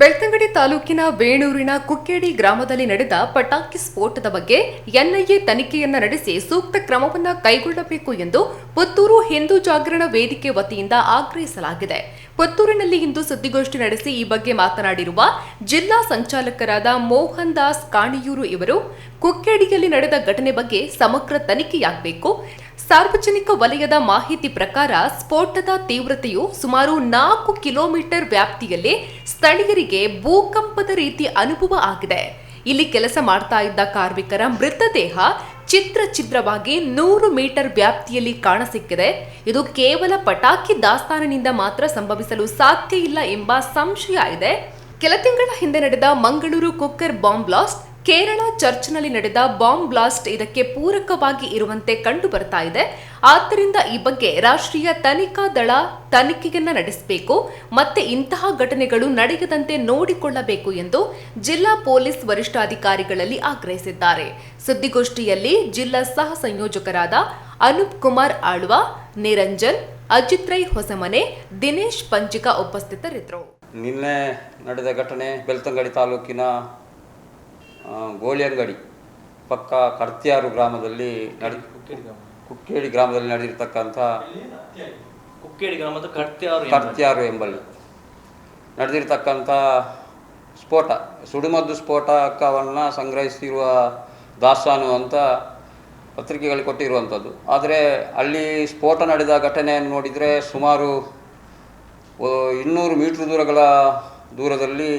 ಬೆಳ್ತಂಗಡಿ ತಾಲೂಕಿನ ವೇಣೂರಿನ ಕುಕ್ಕೇಡಿ ಗ್ರಾಮದಲ್ಲಿ ನಡೆದ ಪಟಾಕಿ ಸ್ಫೋಟದ ಬಗ್ಗೆ ಎನ್ಐಎ ತನಿಖೆಯನ್ನ ನಡೆಸಿ ಸೂಕ್ತ ಕ್ರಮವನ್ನು ಕೈಗೊಳ್ಳಬೇಕು ಎಂದು ಪುತ್ತೂರು ಹಿಂದೂ ಜಾಗರಣ ವೇದಿಕೆ ವತಿಯಿಂದ ಆಗ್ರಹಿಸಲಾಗಿದೆ. ಪುತ್ತೂರಿನಲ್ಲಿ ಇಂದು ಸುದ್ದಿಗೋಷ್ಠಿ ನಡೆಸಿ ಈ ಬಗ್ಗೆ ಮಾತನಾಡಿರುವ ಜಿಲ್ಲಾ ಸಂಚಾಲಕರಾದ ಮೋಹನ್ ದಾಸ್ ಕಾಣಿಯೂರು ಇವರು, ಕುಕ್ಕೇಡಿಯಲ್ಲಿ ನಡೆದ ಘಟನೆ ಬಗ್ಗೆ ಸಮಗ್ರ ತನಿಖೆಯಾಗಬೇಕು. ಸಾರ್ವಜನಿಕ ವಲಯದ ಮಾಹಿತಿ ಪ್ರಕಾರ ಸ್ಫೋಟದ ತೀವ್ರತೆಯು ಸುಮಾರು ನಾಲ್ಕು ಕಿಲೋಮೀಟರ್ ವ್ಯಾಪ್ತಿಯಲ್ಲಿ ಸ್ಥಳೀಯರಿಗೆ ಭೂಕಂಪದ ರೀತಿ ಅನುಭವ ಆಗಿದೆ. ಇಲ್ಲಿ ಕೆಲಸ ಮಾಡ್ತಾ ಇದ್ದ ಕಾರ್ಮಿಕರ ಮೃತದೇಹ ಚಿತ್ರ ಚಿತ್ರವಾಗಿ ನೂರು ಮೀಟರ್ ವ್ಯಾಪ್ತಿಯಲ್ಲಿ ಕಾಣಸಿಕ್ಕಿದೆ. ಇದು ಕೇವಲ ಪಟಾಕಿ ದಾಸ್ತಾನಿನಿಂದ ಮಾತ್ರ ಸಂಭವಿಸಲು ಸಾಧ್ಯ ಇಲ್ಲ ಎಂಬ ಸಂಶಯ ಇದೆ. ಕೆಲ ತಿಂಗಳ ಹಿಂದೆ ನಡೆದ Mangaluru cooker bomb blast Kerala ಚರ್ಚ್ನಲ್ಲಿ ನಡೆದ ಬಾಂಬ್ ಬ್ಲಾಸ್ಟ್ ಇದಕ್ಕೆ ಪೂರಕವಾಗಿ ಇರುವಂತೆ ಕಂಡು ಬರ್ತಾ ಇದೆ. ಆದ್ದರಿಂದ ಈ ಬಗ್ಗೆ ರಾಷ್ಟ್ರೀಯ ತನಿಖಾ ದಳ ತನಿಖೆಯನ್ನ ನಡೆಸಬೇಕು. ಮತ್ತೆ ಇಂತಹ ಘಟನೆಗಳು ನಡೆಯದಂತೆ ನೋಡಿಕೊಳ್ಳಬೇಕು ಎಂದು ಜಿಲ್ಲಾ ಪೊಲೀಸ್ ವರಿಷ್ಠಾಧಿಕಾರಿಗಳಲ್ಲಿ ಆಗ್ರಹಿಸಿದ್ದಾರೆ. ಸುದ್ದಿಗೋಷ್ಠಿಯಲ್ಲಿ ಜಿಲ್ಲಾ ಸಹ ಸಂಯೋಜಕರಾದ ಅನೂಪ್ ಕುಮಾರ್ ಆಳ್ವ, ನಿರಂಜನ್, ಅಜಿತ್ ರೈ ಹೊಸಮನೆ, ದಿನೇಶ್ ಪಂಚಿಕಾ ಉಪಸ್ಥಿತರಿದ್ದರು. ನಿನ್ನೆ ನಡೆದ ಘಟನೆ ಬೆಳ್ತಂಗಡಿ ತಾಲೂಕಿನ ಆ, ಗೋಳಿಯಂಗಡಿ ಪಕ್ಕ ಕರ್ತ್ಯಾರು ಗ್ರಾಮದಲ್ಲಿ ನಡೆ ಕುಕ್ಕೇಡಿ ಗ್ರಾಮದಲ್ಲಿ ನಡೆದಿರ್ತಕ್ಕಂಥ ಕುಕ್ಕೇಡಿ ಗ್ರಾಮದ ಕರ್ತ್ಯಾರು ಕರ್ತ್ಯಾರು ಎಂಬಲ್ಲಿ ನಡೆದಿರ್ತಕ್ಕಂಥ ಸ್ಫೋಟ ಸುಡುಮದ್ದು ಸ್ಫೋಟಕವನ್ನು ಸಂಗ್ರಹಿಸಿರುವ ದಾಸ್ತಾನು ಅಂತ ಪತ್ರಿಕೆಗಳು ಕೊಟ್ಟಿರುವಂಥದ್ದು. ಆದರೆ ಅಲ್ಲಿ ಸ್ಫೋಟ ನಡೆದ ಘಟನೆಯನ್ನು ನೋಡಿದರೆ ಸುಮಾರು ಇನ್ನೂರು ಮೀಟ್ರ್ ದೂರಗಳ ದೂರದಲ್ಲಿ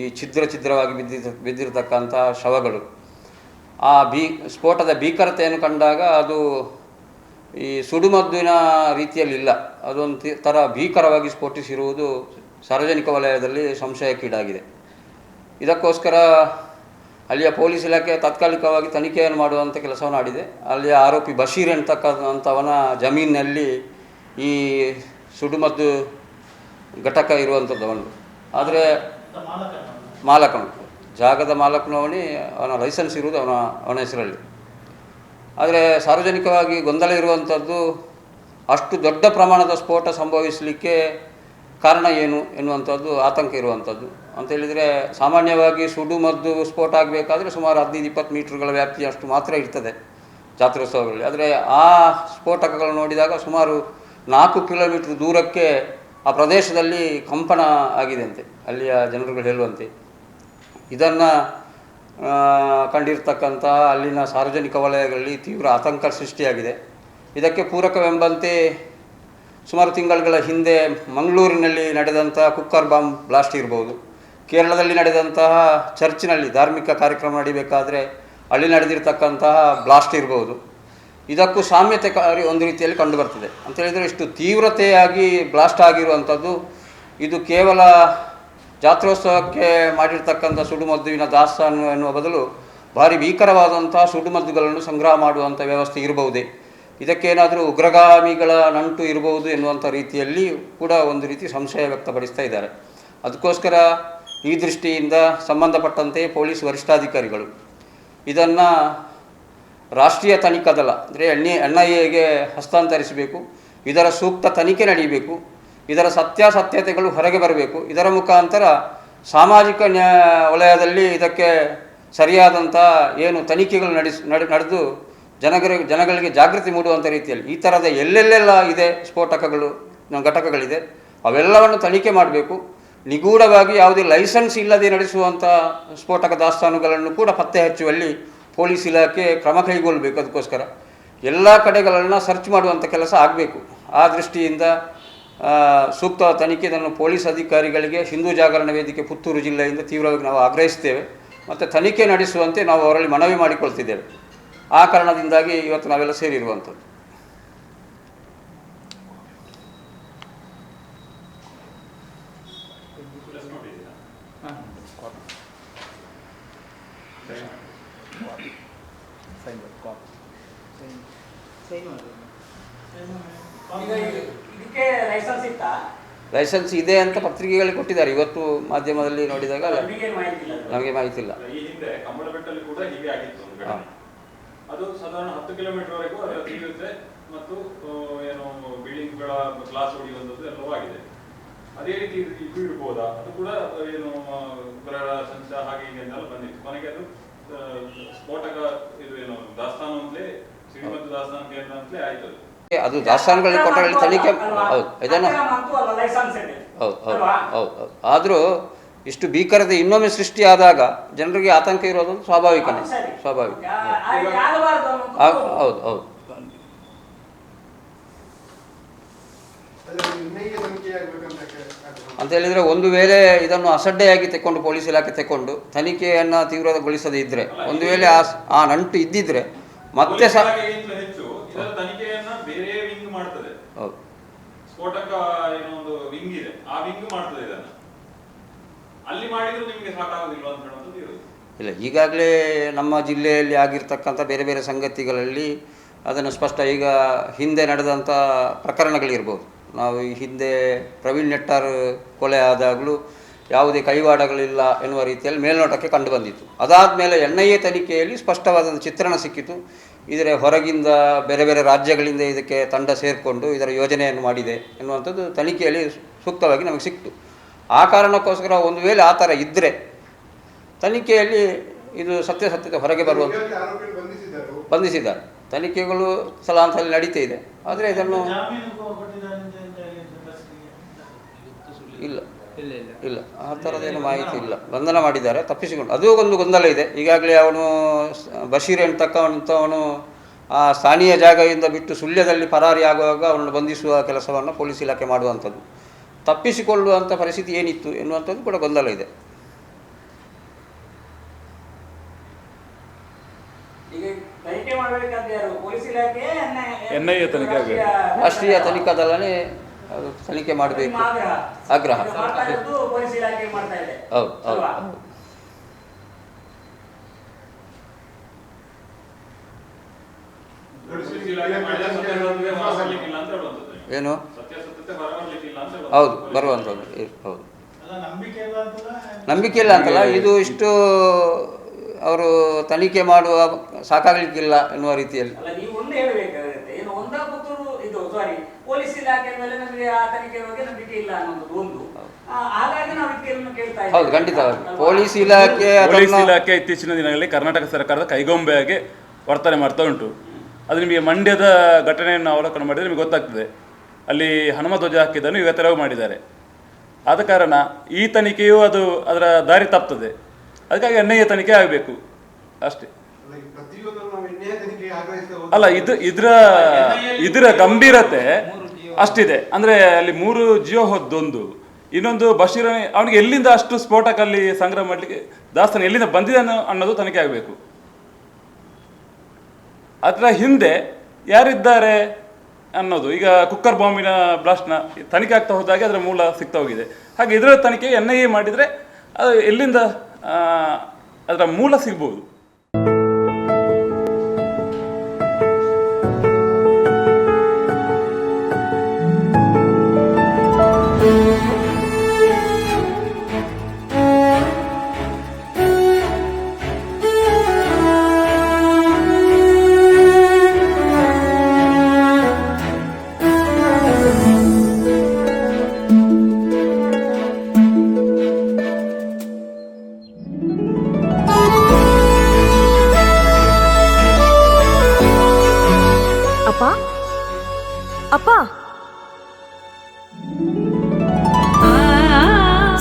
ಈ ಛಿದ್ರ ಛಿದ್ರವಾಗಿ ಬಿದ್ದಿದ್ದ ಬಿದ್ದಿರತಕ್ಕಂಥ ಶವಗಳು. ಆ ಬೀ ಸ್ಫೋಟದ ಭೀಕರತೆಯನ್ನು ಕಂಡಾಗ ಅದು ಈ ಸುಡುಮದ್ದಿನ ರೀತಿಯಲ್ಲಿಲ್ಲ. ಅದೊಂದು ಥರ ಭೀಕರವಾಗಿ ಸ್ಫೋಟಿಸಿರುವುದು ಸಾರ್ವಜನಿಕ ವಲಯದಲ್ಲಿ ಸಂಶಯಕ್ಕೀಡಾಗಿದೆ. ಇದಕ್ಕೋಸ್ಕರ ಅಲ್ಲಿಯ ಪೊಲೀಸ್ ಇಲಾಖೆ ತಾತ್ಕಾಲಿಕವಾಗಿ ತನಿಖೆಯನ್ನು ಮಾಡುವಂಥ ಕೆಲಸವನ್ನು ಆಡಿದೆ. ಅಲ್ಲಿಯ ಆರೋಪಿ ಬಶೀರ್ ಅಂತಕ್ಕಂಥವನ ಜಮೀನಿನಲ್ಲಿ ಈ ಸುಡುಮದ್ದು ಘಟಕ ಇರುವಂಥದ್ದು ಅವನು ಆದರೆ ಮಾಲಕನು. ಜಾಗದ ಮಾಲಕನವನೇ, ಅವನ ಲೈಸೆನ್ಸ್ ಇರುವುದು ಅವನ ಅವನ ಹೆಸರಲ್ಲಿ. ಆದರೆ ಸಾರ್ವಜನಿಕವಾಗಿ ಗೊಂದಲ ಇರುವಂಥದ್ದು ಅಷ್ಟು ದೊಡ್ಡ ಪ್ರಮಾಣದ ಸ್ಫೋಟ ಸಂಭವಿಸಲಿಕ್ಕೆ ಕಾರಣ ಏನು ಎನ್ನುವಂಥದ್ದು ಆತಂಕ ಇರುವಂಥದ್ದು. ಅಂತ ಹೇಳಿದರೆ ಸಾಮಾನ್ಯವಾಗಿ ಸುಡುಮದ್ದು ಸ್ಫೋಟ ಆಗಬೇಕಾದ್ರೆ ಸುಮಾರು ಹದಿನೈದು, ಇಪ್ಪತ್ತು ಮೀಟ್ರ್ಗಳ ವ್ಯಾಪ್ತಿ ಅಷ್ಟು ಮಾತ್ರ ಇರ್ತದೆ ಜಾತ್ರೋತ್ಸವಗಳಲ್ಲಿ. ಆದರೆ ಆ ಸ್ಫೋಟಕಗಳು ನೋಡಿದಾಗ ಸುಮಾರು ನಾಲ್ಕು ಕಿಲೋಮೀಟ್ರ್ ದೂರಕ್ಕೆ ಆ ಪ್ರದೇಶದಲ್ಲಿ ಕಂಪನ ಆಗಿದೆ ಅಂತೆ ಅಲ್ಲಿಯ ಜನರುಗಳು ಹೇಳುವಂತೆ. ಇದನ್ನು ಕಂಡಿರ್ತಕ್ಕಂಥ ಅಲ್ಲಿನ ಸಾರ್ವಜನಿಕ ವಲಯಗಳಲ್ಲಿ ತೀವ್ರ ಆತಂಕ ಸೃಷ್ಟಿಯಾಗಿದೆ. ಇದಕ್ಕೆ ಪೂರಕವೆಂಬಂತೆ ಸುಮಾರು ತಿಂಗಳುಗಳ ಹಿಂದೆ ಮಂಗಳೂರಿನಲ್ಲಿ ನಡೆದಂತಹ ಕುಕ್ಕರ್ ಬಾಂಬ್ ಬ್ಲಾಸ್ಟ್ ಇರ್ಬೋದು. ಕೇರಳದಲ್ಲಿ ನಡೆದಂತಹ ಚರ್ಚಿನಲ್ಲಿ ಧಾರ್ಮಿಕ ಕಾರ್ಯಕ್ರಮ ನಡಿಬೇಕಾದರೆ ಅಲ್ಲಿ ನಡೆದಿರ್ತಕ್ಕಂತಹ ಬ್ಲಾಸ್ಟ್ ಇರ್ಬೋದು. ಇದಕ್ಕೂ ಸಾಮ್ಯತೆ ಒಂದು ರೀತಿಯಲ್ಲಿ ಕಂಡುಬರ್ತದೆ. ಅಂತ ಹೇಳಿದರೆ ಇಷ್ಟು ತೀವ್ರತೆಯಾಗಿ ಬ್ಲಾಸ್ಟ್ ಆಗಿರುವಂಥದ್ದು, ಇದು ಕೇವಲ ಜಾತ್ರೋತ್ಸವಕ್ಕೆ ಮಾಡಿರ್ತಕ್ಕಂಥ ಸುಡುಮದ್ದುವಿನ ದಾಸ್ತಾನು ಎನ್ನುವ ಬದಲು ಭಾರಿ ಭೀಕರವಾದಂಥ ಸುಡುಮದ್ದುಗಳನ್ನು ಸಂಗ್ರಹ ಮಾಡುವಂಥ ವ್ಯವಸ್ಥೆ ಇರಬಹುದೇ? ಇದಕ್ಕೇನಾದರೂ ಉಗ್ರಗಾಮಿಗಳ ನಂಟು ಇರಬಹುದು ಎನ್ನುವಂಥ ರೀತಿಯಲ್ಲಿ ಕೂಡ ಒಂದು ರೀತಿ ಸಂಶಯ ವ್ಯಕ್ತಪಡಿಸ್ತಾ ಇದ್ದಾರೆ. ಅದಕ್ಕೋಸ್ಕರ ಈ ದೃಷ್ಟಿಯಿಂದ ಸಂಬಂಧಪಟ್ಟಂತೆ ಪೊಲೀಸ್ ವರಿಷ್ಠಾಧಿಕಾರಿಗಳು ಇದನ್ನು ರಾಷ್ಟ್ರೀಯ ತನಿಖಾ ದಳ ಅಂದರೆ ಎಣ್ಣೆ ಎನ್ ಐ ಎಗೆ ಹಸ್ತಾಂತರಿಸಬೇಕು. ಇದರ ಸೂಕ್ತ ತನಿಖೆ ನಡೆಯಬೇಕು ಇದರ ಸತ್ಯಾಸತ್ಯತೆಗಳು ಹೊರಗೆ ಬರಬೇಕು. ಇದರ ಮುಖಾಂತರ ಸಾಮಾಜಿಕ ನ್ಯಾ, ವಲಯದಲ್ಲಿ ಇದಕ್ಕೆ ಸರಿಯಾದಂಥ ಏನು ತನಿಖೆಗಳು ನಡೆಸ್, ನಡೆ, ನಡೆದು ಜನಗರಿಗೆ ಜನಗಳಿಗೆ ಜಾಗೃತಿ ಮೂಡುವಂಥ ರೀತಿಯಲ್ಲಿ ಈ ಥರದ ಎಲ್ಲೆಲ್ಲೆಲ್ಲ ಇದೆ ಸ್ಫೋಟಕಗಳು ಘಟಕಗಳಿದೆ. ಅವೆಲ್ಲವನ್ನು ತನಿಖೆ ಮಾಡಬೇಕು. ನಿಗೂಢವಾಗಿ ಯಾವುದೇ ಲೈಸೆನ್ಸ್ ಇಲ್ಲದೆ ನಡೆಸುವಂಥ ಸ್ಫೋಟಕ ದಾಸ್ತಾನುಗಳನ್ನು ಕೂಡ ಪತ್ತೆ ಹಚ್ಚುವಲ್ಲಿ ಪೊಲೀಸ್ ಇಲಾಖೆ ಕ್ರಮ ಕೈಗೊಳ್ಳಬೇಕು ಅದಕ್ಕೋಸ್ಕರ. ಎಲ್ಲ ಕಡೆಗಳನ್ನು ಸರ್ಚ್ ಮಾಡುವಂಥ ಕೆಲಸ ಆಗಬೇಕು. ಆ ದೃಷ್ಟಿಯಿಂದ ಸೂಕ್ತ ತನಿಖೆಯನ್ನು ಪೊಲೀಸ್ ಅಧಿಕಾರಿಗಳಿಗೆ ಹಿಂದೂ ಜಾಗರಣ ವೇದಿಕೆ ಪುತ್ತೂರು ಜಿಲ್ಲೆಯಿಂದ ತೀವ್ರವಾಗಿ ನಾವು ಆಗ್ರಹಿಸ್ತೇವೆ. ಮತ್ತು ತನಿಖೆ ನಡೆಸುವಂತೆ ನಾವು ಅವರಲ್ಲಿ ಮನವಿ ಮಾಡಿಕೊಳ್ತಿದ್ದೇವೆ. ಆ ಕಾರಣದಿಂದಾಗಿ ಇವತ್ತು ನಾವೆಲ್ಲ ಸೇರಿರುವಂಥದ್ದು. ಲೈಸೆನ್ಸ್ ಇದೆ ಅಂತ ಪತ್ರಿಕೆಗಳಿಗೆ ಕೊಟ್ಟಿದ್ದಾರೆ. ಇವತ್ತು ಮಾಧ್ಯಮದಲ್ಲಿ ನೋಡಿದಾಗ ನಮಗೆ ಮಾಹಿತಿ ಇಲ್ಲ ಅದು ಸಾಧಾರಣ ಹತ್ತು ಕಿಲೋಮೀಟರ್ ವರೆಗೂ ತಿಳಿಯುತ್ತೆ ಮತ್ತು ಏನು, ಬಿಲ್ಡಿಂಗ್ಗಳ ಕ್ಲಾಸ್ ಹೊಡೆಯುವಂಥದ್ದು ಎಲ್ಲವೂ ಆಗಿದೆ. ಅದೇ ರೀತಿ ಇದು ಇರ್ಬೋದಾ ಅದು ಕೂಡ, ಏನು ಸಂಚ ಹಾಗೆ ಹೀಗೆ ಬಂದಿತ್ತು. ನನಗೆ ಅದು ಸ್ಫೋಟಕ ಇದು ಏನು, ದಾಸ್ತಾನು ಅಂತಲೇ ಅದು ದಾಸ್ತಾನುಗಳಿಗೆ ಕೊಟ್ಟಲ್ಲಿ ತನಿಖೆ ಹೌದು ಇದನ್ನು ಹೌದು ಹೌದು ಅಲ್ವಾ? ಹೌದು ಹೌದು. ಆದರೂ ಇಷ್ಟು ಭೀಕರತೆ ಇನ್ನೊಮ್ಮೆ ಸೃಷ್ಟಿಯಾದಾಗ ಜನರಿಗೆ ಆತಂಕ ಇರೋದು ಸ್ವಾಭಾವಿಕನೇ ಸ್ವಾಭಾವಿಕ. ಹೌದು ಹೌದು ಹೌದು. ಅಂತ ಹೇಳಿದ್ರೆ ಒಂದು ವೇಳೆ ಇದನ್ನು ಅಸಡ್ಡೆಯಾಗಿ ತೆಕ್ಕೊಂಡು ಪೊಲೀಸ್ ಇಲಾಖೆ ತೆಕ್ಕೊಂಡು ತನಿಖೆಯನ್ನು ತೀವ್ರಗೊಳಿಸದೇ ಇದ್ದರೆ ಒಂದು ವೇಳೆ ಆ ಆ ನಂಟು ಇದ್ದಿದ್ರೆ ಮತ್ತೆ ಸಹ ಹೆಚ್ಚು. ಇದರ ತನಿಖೆಯನ್ನ ಬೇರೆ ವಿಂಗ್ ಮಾಡ್ತದೆ. ಹೌದು. ಸ್ಫೋಟಕ ಏನೋ ಒಂದು ವಿಂಗ್ ಇದೆ. ಆ ವಿಂಗ್ ಮಾಡ್ತದೆ ಇದನ್ನ. ಅಲ್ಲಿ ಮಾಡಿದ್ರು ನಿಮಗೆ ಸಾಕಾಗೋದಿಲ್ಲ ಅಂತ ಹೇಳುವಂಥದ್ದು ಇರೋದು. ಇಲ್ಲ ಈಗಾಗಲೇ ನಮ್ಮ ಜಿಲ್ಲೆಯಲ್ಲಿ ಆಗಿರ್ತಕ್ಕಂಥ ಬೇರೆ ಬೇರೆ ಸಂಗತಿಗಳಲ್ಲಿ ಅದನ್ನು ಸ್ಪಷ್ಟ ಈಗ ಹಿಂದೆ ನಡೆದಂಥ ಪ್ರಕರಣಗಳಿರ್ಬೋದು. ನಾವು ಈ ಹಿಂದೆ ಪ್ರವೀಣ್ ನೆಟ್ಟಾರ್ ಕೊಲೆ ಆದಾಗಲೂ ಯಾವುದೇ ಕೈವಾಡಗಳಿಲ್ಲ ಎನ್ನುವ ರೀತಿಯಲ್ಲಿ ಮೇಲ್ನೋಟಕ್ಕೆ ಕಂಡುಬಂದಿತ್ತು ಅದಾದ ಮೇಲೆ ಎನ್ ಐ ಎ ತನಿಖೆಯಲ್ಲಿ ಸ್ಪಷ್ಟವಾದ ಚಿತ್ರಣ ಸಿಕ್ಕಿತು. ಇದರ ಹೊರಗಿಂದ ಬೇರೆ ಬೇರೆ ರಾಜ್ಯಗಳಿಂದ ಇದಕ್ಕೆ ತಂಡ ಸೇರಿಕೊಂಡು ಇದರ ಯೋಜನೆಯನ್ನು ಮಾಡಿದೆ ಎನ್ನುವಂಥದ್ದು ತನಿಖೆಯಲ್ಲಿ ಸೂಕ್ತವಾಗಿ ನಮಗೆ ಸಿಕ್ತು. ಆ ಕಾರಣಕ್ಕೋಸ್ಕರ ಒಂದು ವೇಳೆ ಆ ಥರ ಇದ್ದರೆ ತನಿಖೆಯಲ್ಲಿ ಇದು ಸತ್ಯಾಸತ್ಯತೆ ಹೊರಗೆ ಬರುವಂಥ ಬಂಧಿಸಿದ್ದಾರೆ. ತನಿಖೆಗಳು ಸಲಾಂತರಲ್ಲಿ ನಡೀತಾ ಇದೆ. ಆದರೆ ಇದನ್ನು ಇಲ್ಲ. ಇಲ್ಲ ಆ ಥರದ್ದೇನು ಮಾಹಿತಿ ಇಲ್ಲ. ಬಂಧನ ಮಾಡಿದ್ದಾರೆ ತಪ್ಪಿಸಿಕೊಂಡು ಅದು ಒಂದು ಗೊಂದಲ ಇದೆ. ಈಗಾಗಲೇ ಅವನು ಸ- ಬಶೀರ್ ಎಂತಕ್ಕಂಥವನು ಆ ಸ್ಥಾನೀಯ ಜಾಗದಿಂದ ಬಿಟ್ಟು ಸುಳ್ಯದಲ್ಲಿ ಪರಾರಿ ಆಗುವಾಗ ಅವನನ್ನು ಬಂಧಿಸುವ ಕೆಲಸವನ್ನು ಪೊಲೀಸ್ ಇಲಾಖೆ ಮಾಡುವಂಥದ್ದು. ತಪ್ಪಿಸಿಕೊಳ್ಳುವಂಥ ಪರಿಸ್ಥಿತಿ ಏನಿತ್ತು ಎನ್ನುವಂಥದ್ದು ಕೂಡ ಗೊಂದಲ ಇದೆ. ರಾಷ್ಟ್ರೀಯ ತನಿಖಾ ದಳನೇ ಅದು ತನಿಖೆ ಮಾಡಬೇಕು. ಆಗ್ರಹ. ಹೌದು. ಏನು. ಹೌದು ಬರುವಂಥದ್ದು ಹೌದು. ನಂಬಿಕೆ ಇಲ್ಲ ಅಂತಲ್ಲ? ಇದು ಇಷ್ಟು ಅವರು ತನಿಖೆ ಮಾಡುವ ಸಾಕಾಗಲಿಕ್ಕಿಲ್ಲ ಎನ್ನುವ ರೀತಿಯಲ್ಲಿ ಅಲ್ಲ ನೀವು ಒಂದು ಹೇಳಬೇಕಾಗುತ್ತೆ ಏನು ಒಂದಾ ಪುತ್ತೂರು ಇದು ಸಾರಿ ಪೊಲೀಸ್ ಇಲಾಖೆ ಮೇಲೆ ನಮಗೆ ಆ ತನಿಖೆ ಬಗ್ಗೆ ನಂಬಿಕೆ ಇಲ್ಲ ಅನ್ನೋದು ಒಂದು ಆ, ಹಾಗಾಗಿ ನಾವು ಇದಕ್ಕೆ ಕೇಳ್ತಾ ಇದ್ದೇವೆ. ಹೌದು ಖಂಡಿತ. ಪೊಲೀಸ್ ಇಲಾಖೆ ಪೊಲೀಸ್ ಇಲಾಖೆ ಇತ್ತೀಚಿನ ದಿನಗಳಲ್ಲಿ ಕರ್ನಾಟಕ ಸರ್ಕಾರದ ಕೈಗೊಂಬೆಯಾಗಿ ವರ್ತನೆ ಮಾಡ್ತಾ ಉಂಟು. ಅದು ನಿಮಗೆ ಮಂಡ್ಯದ ಘಟನೆಯನ್ನು ಅವಲೋಕನ ಮಾಡಿದರೆ ನಿಮಗೆ ಗೊತ್ತಾಗ್ತದೆ. ಅಲ್ಲಿ ಹನುಮ ಧ್ವಜ ಹಾಕಿದ್ದನ್ನು ಈಗ ತೆರವು ಮಾಡಿದ್ದಾರೆ. ಆದ ಕಾರಣ ಈ ತನಿಖೆಯು ಅದು ಅದರ ದಾರಿ ತಪ್ತದೆ ಅದಕ್ಕಾಗಿ ಎನ್ ಐ ಎ ತನಿಖೆ ಆಗಬೇಕು. ಅಷ್ಟೇ. ಅಲ್ಲ ಇದು ಇದರ ಇದರ ಗಂಭೀರತೆ ಅಷ್ಟಿದೆ. ಅಂದ್ರೆ ಅಲ್ಲಿ ಮೂರು ಜಿಯೋ ಹೊದ್ದೊಂದು. ಇನ್ನೊಂದು ಬಶೀರ್ ಅವನಿಗೆ ಎಲ್ಲಿಂದ ಅಷ್ಟು ಸ್ಫೋಟಕ ಅಲ್ಲಿ ಸಂಗ್ರಹ ಮಾಡಲಿಕ್ಕೆ ದಾಸ್ತಾನ ಎಲ್ಲಿಂದ ಬಂದಿದೆ ಅನ್ನೋದು ತನಿಖೆ ಆಗಬೇಕು. ಅದರ ಹಿಂದೆ ಯಾರಿದ್ದಾರೆ ಅನ್ನೋದು. ಈಗ ಕುಕ್ಕರ್ ಬಾಂಬಿನ ಬ್ಲಾಸ್ಟ್ನ ತನಿಖೆ ಆಗ್ತಾ ಹೋದಾಗೆ ಅದರ ಮೂಲ ಸಿಗ್ತಾ ಹೋಗಿದೆ. ಹಾಗೆ ಇದರ ತನಿಖೆ ಎನ್ ಐ ಎ ಮಾಡಿದರೆ ಅದು ಎಲ್ಲಿಂದ ಅದರ ಮೂಲ ಸಿಗ್ಬೋದು.